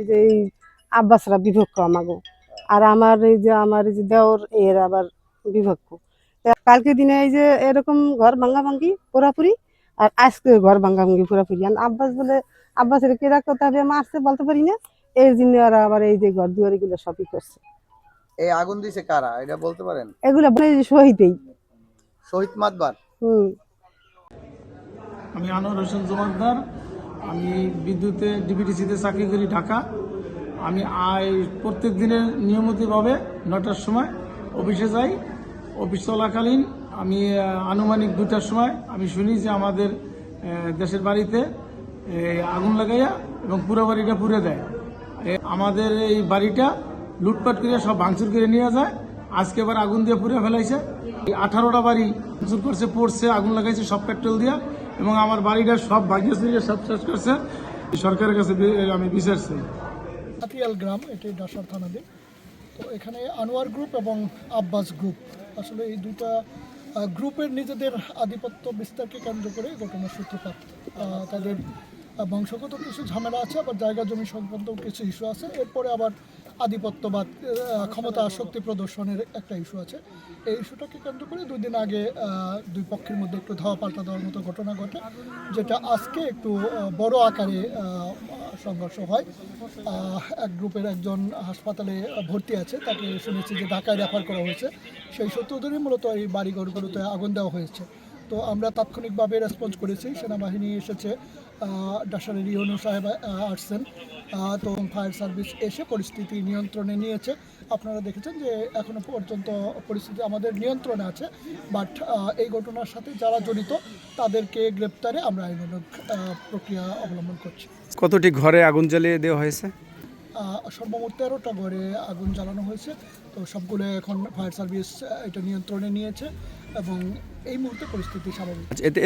এই যে এই আব্বাসরা বিভক্ত আমাগো। আর আমার এই যে আমার এই যে দেওর এর আবার বিভক্ত। কালকে দিনে এই যে এরকম ঘর ভাঙ্গা ভাঙ্গি পুরাপুরি আর আজকে ঘর ভাঙ্গা ভাঙ্গি পুরাপুরি। আর আব্বাস বলে আব্বাসের কেরা কোথায় মারছে বলতে পারি না। এর জন্য ওরা আবার এই যে ঘর দুয়ার এগুলো সবই করছে। এই আগুন দিছে কারা? এটা বলতে পারেন? এগুলো বলে যে শহীদ মাতবার। হুম। আমি আনোয়ার হোসেন জমাদ্দার আমি বিদ্যুতে, ডিবিটিসিতে চাকরি করি ঢাকা। আমি আয় প্রত্যেক দিনের নিয়মিতভাবে নটার সময় অফিসে যাই। অফিস চলাকালীন আমি আনুমানিক দুটার সময় আমি শুনি যে আমাদের দেশের বাড়িতে আগুন লাগাইয়া এবং পুরো বাড়িটা পুড়ে দেয়। আমাদের এই বাড়িটা লুটপাট করে সব ভাঙচুর করে নিয়ে যায়। আজকে আবার আগুন দিয়ে পুড়ে ফেলাইছে। এই আঠারোটা বাড়ি ভাঙচুর করছে, পড়ছে, আগুন লাগাইছে সব পেট্রোল দিয়া। এবং আমার বাড়িটা সব বাগিয়ে সিরিয়ে সব শেষ করছে সরকারের কাছে আমি বিচার চাই। হাতিয়াল গ্রাম এটি ডাসার থানা থানাতে তো এখানে আনোয়ার গ্রুপ এবং আব্বাস গ্রুপ। আসলে এই দুটা গ্রুপের নিজেদের আধিপত্য বিস্তারকে কেন্দ্র করে ঘটনার সূত্রপাত। তাদের বংশগত কিছু ঝামেলা আছে, আবার জায়গা জমি সংক্রান্ত কিছু ইস্যু আছে। এরপরে আবার আধিপত্যবাদ ক্ষমতা শক্তি প্রদর্শনের একটা ইস্যু আছে। এই ইস্যুটাকে কেন্দ্র করে দুই দিন আগে দুই পক্ষের মধ্যে একটু ধাওয়া পাল্টা দেওয়ার মতো ঘটনা ঘটে, যেটা আজকে একটু বড় আকারে সংঘর্ষ হয়। এক গ্রুপের একজন হাসপাতালে ভর্তি আছে, তাকে শুনেছি যে ঢাকায় রেফার করা হয়েছে। সেই সূত্র ধরেই মূলত এই বাড়িঘরগুলোতে আগুন দেওয়া হয়েছে। তো আমরা তাৎক্ষণিকভাবে রেসপন্স করেছি। সেনাবাহিনী এসেছে ডাসারের ইউনু সাহেব আসছেন তো ফায়ার সার্ভিস এসে পরিস্থিতি নিয়ন্ত্রণে নিয়েছে। আপনারা দেখেছেন যে এখনও পর্যন্ত পরিস্থিতি আমাদের নিয়ন্ত্রণে আছে বাট এই ঘটনার সাথে যারা জড়িত তাদেরকে গ্রেপ্তারে আমরা আইনানুগ প্রক্রিয়া অবলম্বন করছি। কতটি ঘরে আগুন জ্বালিয়ে দেওয়া হয়েছে? সর্বমোট তেরোটা ঘরে আগুন জ্বালানো হয়েছে তো সবগুলো এখন ফায়ার সার্ভিস এটা নিয়ন্ত্রণে নিয়েছে এবং এই মুহূর্তে পরিস্থিতি স্বাভাবিক। আচ্ছা, এতে